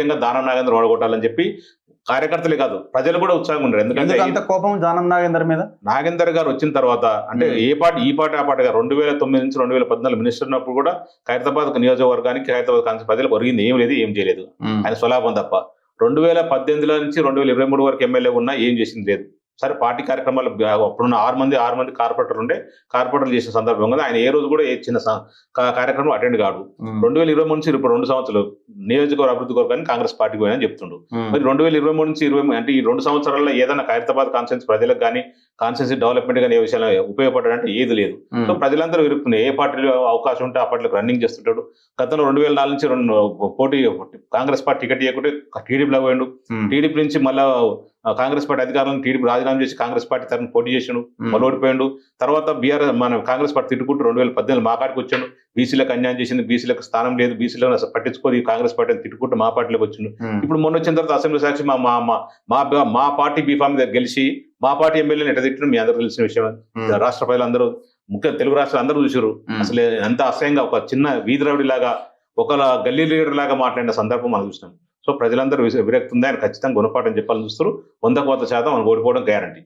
ముఖ్యంగా దానం నాగేంద్ర ఓడగొట్టాలని చెప్పి కార్యకర్తలే కాదు ప్రజలు కూడా ఉత్సాహంగా ఉన్నారు. ఎందుకంటే ఎందుకు అంత కోపం జానం నాగేందర్ మీద? నాగేందర్ గారు వచ్చిన తర్వాత అంటే. ఏ పార్టీ ఈ పార్టీ ఆ పార్టీగా రెండు వేల తొమ్మిది నుంచి రెండు వేల పద్నాలుగు మినిస్టర్ ఉన్నప్పుడు కూడా ఖైరతాబాద్ నియోజకవర్గానికి ఖైరతాబాద్ కాన్స్టిట్యూన్సీ ప్రజలకు ఒరిగింది ఏం లేదు ఏం చేయలేదు. ఆయన స్వలాభం తప్ప. రెండు వేల పద్దెనిమిదిలో నుంచి రెండు వేల ఇరవై మూడు వరకు ఎమ్మెల్యే ఉన్నా ఏం చేసింది లేదు. సరే పార్టీ కార్యక్రమాలు అప్పుడున్న ఆరు మంది ఆరు మంది కార్పొరేటర్ ఉండే కార్పొరేటర్లు చేసిన సందర్భం కదా ఆయన ఏ రోజు కూడా ఏ చిన్న కార్యక్రమం అటెండ్ కాడు. రెండు వేల ఇరవై నుంచి ఇప్పుడు రెండు సంవత్సరాలు నియోజకవర్గ అభివృద్ధి కొరకు కాంగ్రెస్ పార్టీకి పోయినా చెప్తుండు. మరి రెండు వేల ఇరవై మూడు నుంచి ఇరవై అంటే ఈ రెండు సంవత్సరాల్లో ఏదైనా ఖైరతాబాద్ కాన్స్టిట్యూన్సీ ప్రజలకు కానీ కాన్స్టిట్యూన్సీ డెవలప్మెంట్ కానీ ఏ విషయంలో ఉపయోగపడాలంటే ఏది లేదు. సో ప్రజలందరూ ఇరుక్కున్నాయి ఏ పార్టీలో అవకాశం ఉంటే ఆ పార్టీలకు రన్నింగ్ చేస్తుంటాడు. గతంలో రెండు వేల నాలుగు నుంచి రెండు పోటీ కాంగ్రెస్ పార్టీ టికెట్ ఇవ్వకుంటే టీడీపీలో పోయిండు. టీడీపీ నుంచి మళ్ళా కాంగ్రెస్ పార్టీ అధికారులను టీడీపీ రాజీనామా చేసి కాంగ్రెస్ పార్టీ తరఫున పోటీ చేసిండు మళ్ళీ ఓడిపోయిండు తర్వాత బీఆర్ మన కాంగ్రెస్ పార్టీ తిట్టుకుంటూ రెండు వేల పద్దెనిమిది మా కాడికి వచ్చాడు. బీసీలకు అన్యాయం చేసింది బీసీలకు స్థానం లేదు బీసీలను అసలు పట్టించుకోదు ఈ కాంగ్రెస్ పార్టీ అని తిట్టుకుంటూ మా పార్టీలోకి వచ్చిండు. ఇప్పుడు మొన్న వచ్చిన తర్వాత అసెంబ్లీ సాక్షి మా మా మా- మా మా పార్టీ బీఫామ్ మీద గెలిచి మా పార్టీ ఎమ్మెల్యేని ఎట్ట తిట్టడం మీ అందరూ తెలిసిన విషయం. రాష్ట్ర ప్రజలందరూ ముఖ్య తెలుగు రాష్ట్రాలు అందరూ చూసారు అసలు ఎంత అసహ్యంగా ఒక చిన్న వీధి లాగా ఒక గల్లీ లీడర్ లాగా మాట్లాడిన సందర్భం మనం చూసినాం. సో ప్రజలందరూ విరక్తి ఉంది ఆయన ఖచ్చితంగా గుణపాఠం చెప్పాలని చూస్తారు. వందకు వంద శాతం మనం ఓడిపోవడం గ్యారంటీ